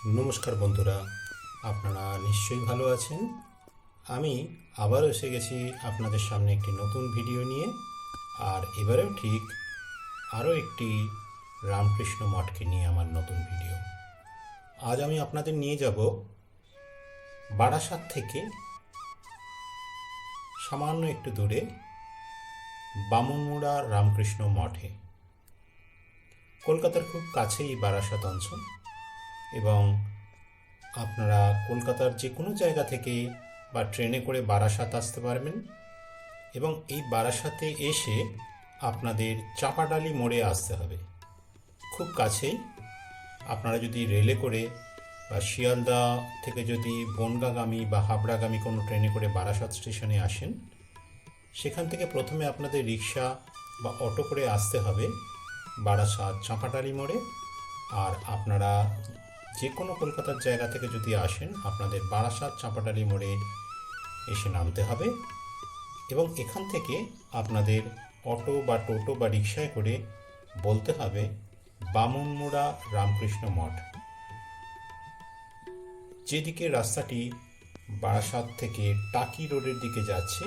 নমস্কার বন্ধুরা, আপনারা নিশ্চয়ই ভালো আছেন। আমি আবারও এসে গেছি আপনাদের সামনে একটি নতুন ভিডিও নিয়ে। আর এবারেও ঠিক আরও একটি রামকৃষ্ণ মঠকে নিয়ে আমার নতুন ভিডিও। আজ আমি আপনাদের নিয়ে যাব বারাসাত থেকে সামান্য একটু দূরে বামনমুড়া রামকৃষ্ণ মঠে। কলকাতার খুব কাছেই বারাসাত অঞ্চল। এবং আপনারা কলকাতার যে কোনো জায়গা থেকে বা ট্রেনে করে বারাসাত আসতে পারবেন এবং এই বারাসাতে এসে আপনাদের চাপাডালি মোড়ে আসতে হবে। খুব কাছেই। আপনারা যদি রেলে করে বা শিয়ালদা থেকে যদি বনগাগামী বা হাবড়াগামী কোনো ট্রেনে করে বারাসাত স্টেশনে আসেন, সেখান থেকে প্রথমে আপনাদের রিক্সা বা অটো করে আসতে হবে বারাসাত চাঁপাটালি মোড়ে। আর আপনারা যে কোনো কলকাতার জায়গা থেকে যদি আসেন, আপনাদের বারাসাত, চাঁপাটালি মোড়ে এসে নামতে হবে এবং এখান থেকে আপনাদের অটো বা টোটো বা রিক্সায় করে বলতে হবে বামনমোড়া রামকৃষ্ণ মঠ। যেদিকে রাস্তাটি বারাসাত থেকে টাকি রোডের দিকে যাচ্ছে,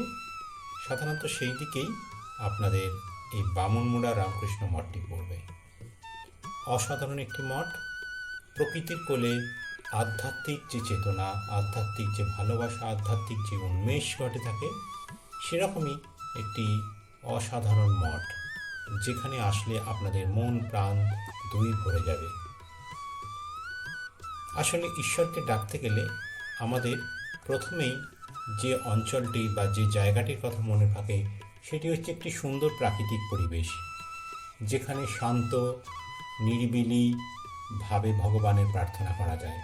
সাধারণত সেই দিকেই আপনাদের এই বামনমুড়া রামকৃষ্ণ মঠটি পড়বে। অসাধারণ একটি মঠ। প্রকৃতির কোলে আধ্যাত্মিক যে চেতনা, আধ্যাত্মিক যে ভালোবাসা, আধ্যাত্মিক যে উন্মেষ ঘটে থাকে, সেরকমই একটি অসাধারণ মঠ, যেখানে আসলে আপনাদের মন, প্রাণ দুই ভরে যাবে। আসলে ঈশ্বরকে ডাকতে গেলে আমাদের প্রথমেই যে অঞ্চলটি বা যে জায়গাটির কথা মনে থাকে, সেটি হচ্ছে একটি সুন্দর প্রাকৃতিক পরিবেশ, যেখানে শান্ত, নিরিবিলি ভাবে ভগবানের প্রার্থনা করা যায়,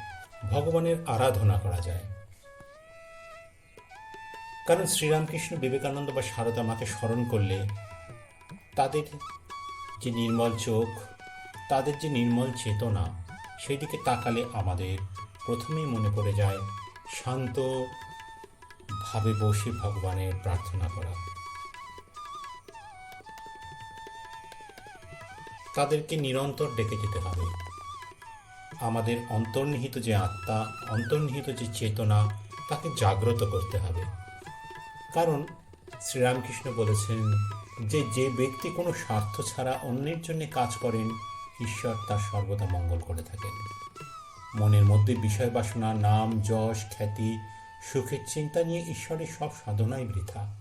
ভগবানের আরাধনা করা যায়। কারণ শ্রীরামকৃষ্ণ বিবেকানন্দ বা সারদা মাকে স্মরণ করলে তাদের যে নির্মল চোখ, তাদের যে নির্মল চেতনা সেই দিকে তাকালে আমাদের প্রথমেই মনে পড়ে যায় শান্ত ভাবে বসে ভগবানের প্রার্থনা করা। তাদেরকে নিরন্তর ডেকে যেতে হবে। আমাদের অন্তর্নিহিত যে আত্মা, অন্তর্নিহিত যে চেতনা, তাকে জাগ্রত করতে হবে। কারণ শ্রীরামকৃষ্ণ বলেছেন যে যে ব্যক্তি কোনো স্বার্থ ছাড়া অন্যের জন্য কাজ করেন, ঈশ্বর তার সর্বদা মঙ্গল করে থাকেন। মনের মধ্যে বিষয় বাসনা, নাম, যশ, খ্যাতি, সুখের চিন্তা নিয়ে ঈশ্বরের সব সাধনাই বৃথা।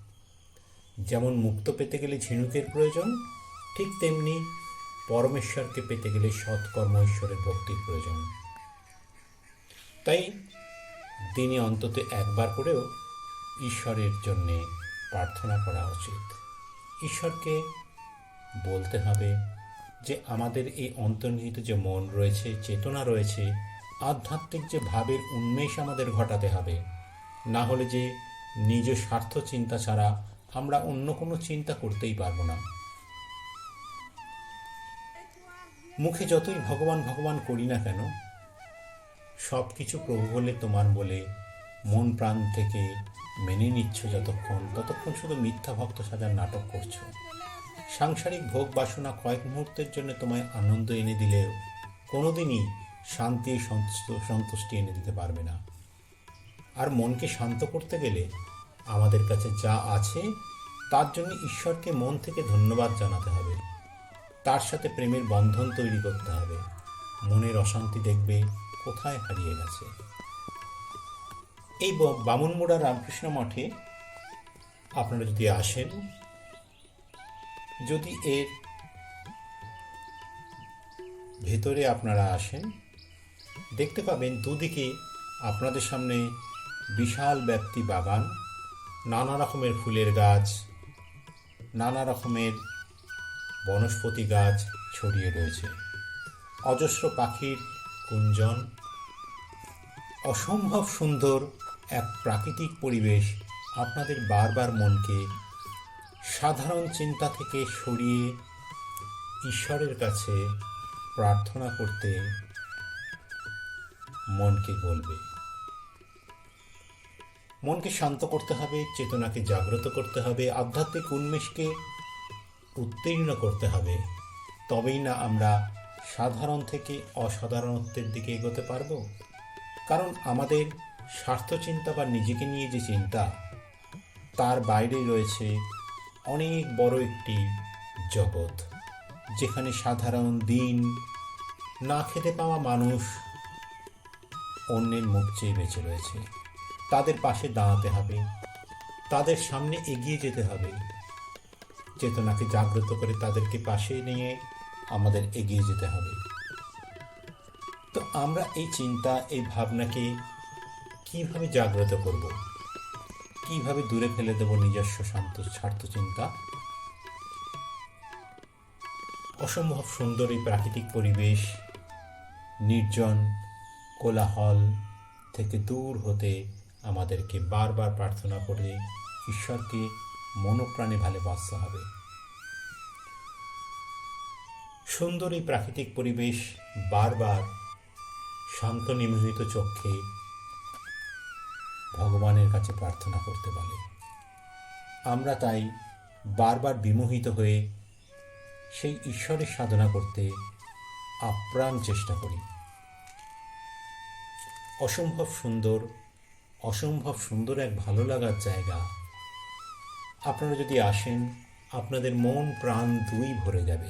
যেমন মুক্ত পেতে গেলে ঝিনুকের প্রয়োজন, ঠিক তেমনি পরমেশ্বরকে পেতে গেলে সৎকর্ম ঈশ্বরের ভক্তির প্রয়োজন। তাই দিনে অন্তত একবার করেও ঈশ্বরের জন্যে প্রার্থনা করা উচিত। ঈশ্বরকে বলতে হবে যে আমাদের এই অন্তর্নিহিত যে মন রয়েছে, চেতনা রয়েছে, আধ্যাত্মিক যে ভাবের উন্মেষ আমাদের ঘটাতে হবে, না হলে যে নিজ স্বার্থ চিন্তা ছাড়া আমরা অন্য কোনো চিন্তা করতেই পারব না। মুখে যতই ভগবান ভগবান করি না কেন সব কিছু প্রভু বলে তোমার বলে মন প্রাণ থেকে মেনে নিচ্ছ যতক্ষণ, ততক্ষণ শুধু মিথ্যা ভক্ত সাজার নাটক করছ। সাংসারিক ভোগ বাসনা কয়েক মুহূর্তের জন্য তোমায় আনন্দ এনে দিলেও কোনোদিনই শান্তি সন্তুষ্ট- সন্তুষ্টি এনে দিতে পারবে না। আর মনকে শান্ত করতে গেলে আমাদের কাছে যা আছে, তার জন্য ঈশ্বরকে মন থেকে ধন্যবাদ জানাতে হবে। তার সাথে প্রেমের বন্ধন তৈরি করতে হবে। মনের অশান্তি দেখবে, কোথায় হারিয়ে গেছে। এই বামুনমুড়া রামকৃষ্ণ মঠে আপনারা যদি আসেন, যদি এর ভেতরে আপনারা আসেন, দেখতে পাবেন দুদিকে আপনাদের সামনে বিশাল ব্যাপ্তি বাগান, নানা রকমের ফুলের গাছ, নানা রকমের বনস্পতি গাছ ছড়িয়ে রয়েছে। অজস্র পাখির কুঞ্জন অসম্ভব সুন্দর এক প্রাকৃতিক পরিবেশ আপনাদের বারবার মনকে সাধারণ চিন্তা থেকে সরিয়ে ঈশ্বরের কাছে প্রার্থনা করতে মনকে বলবে মনকে শান্ত করতে হবে, চেতনাকে জাগ্রত করতে হবে, আধ্যাত্মিক উন্মেষকে উত্তীর্ণ করতে হবে, তবেই না আমরা সাধারণ থেকে অসাধারণত্বের দিকে এগোতে পারব? কারণ আমাদের স্বার্থ চিন্তা বা নিজেকে নিয়ে যে চিন্তা, তার বাইরে রয়েছে অনেক বড় একটি জগৎ, যেখানে সাধারণ দিন না খেতে পাওয়া মানুষ অন্যের মুখ চেয়ে বেঁচে রয়েছে। তাদের পাশে দাঁড়াতে হবে, তাদের সামনে এগিয়ে যেতে হবে। চেতনাকে জাগ্রত করে তাদেরকে পাশে নিয়ে আমাদের এগিয়ে যেতে হবে। তো আমরা এই চিন্তা, এই ভাবনাকে কীভাবে জাগ্রত করব? কীভাবে দূরে ফেলে দেব নিজস্ব শান্ত, স্বার্থ চিন্তা? অসম্ভব সুন্দর এই প্রাকৃতিক পরিবেশ, নির্জন, কোলাহল থেকে দূর হতে আমাদেরকে বারবার প্রার্থনা করে ঈশ্বরকে মনোপ্রাণে ভালোবাসতে হবে। সুন্দর এই প্রাকৃতিক পরিবেশ বারবার শান্ত নিমোহিত চক্ষে ভগবানের কাছে প্রার্থনা করতে বলে। আমরা তাই বারবার বিমোহিত হয়ে সেই ঈশ্বরের সাধনা করতে আপ্রাণ চেষ্টা করি। অসম্ভব সুন্দর অসম্ভব সুন্দর এক ভালো লাগার জায়গা আপনারা যদি আসেন আপনাদের মন প্রাণ দুই ভরে যাবে।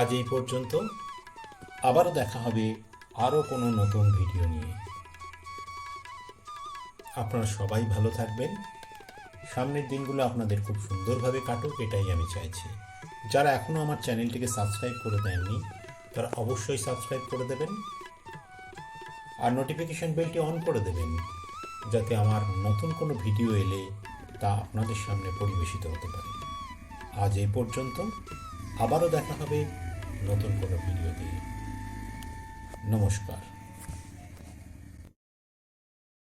আজ এই পর্যন্ত। আবারও দেখা হবে আরও কোনো নতুন ভিডিও নিয়ে। আপনারা সবাই ভালো থাকবেন। সামনের দিনগুলো আপনাদের খুব সুন্দরভাবে কাটুক, এটাই আমি চাইছি। যারা এখনও আমার চ্যানেলটিকে সাবস্ক্রাইব করে দেননি, তারা অবশ্যই সাবস্ক্রাইব করে দেবেন আর নোটিফিকেশন বেলটি অন করে দেবেন, যাতে আমার নতুন কোনো ভিডিও এলে তা আপনাদের সামনে পরিবেশিত হতে পারে। আজ এই পর্যন্ত, আবারও দেখা হবে নতুন কোনো ভিডিও দিয়ে। নমস্কার।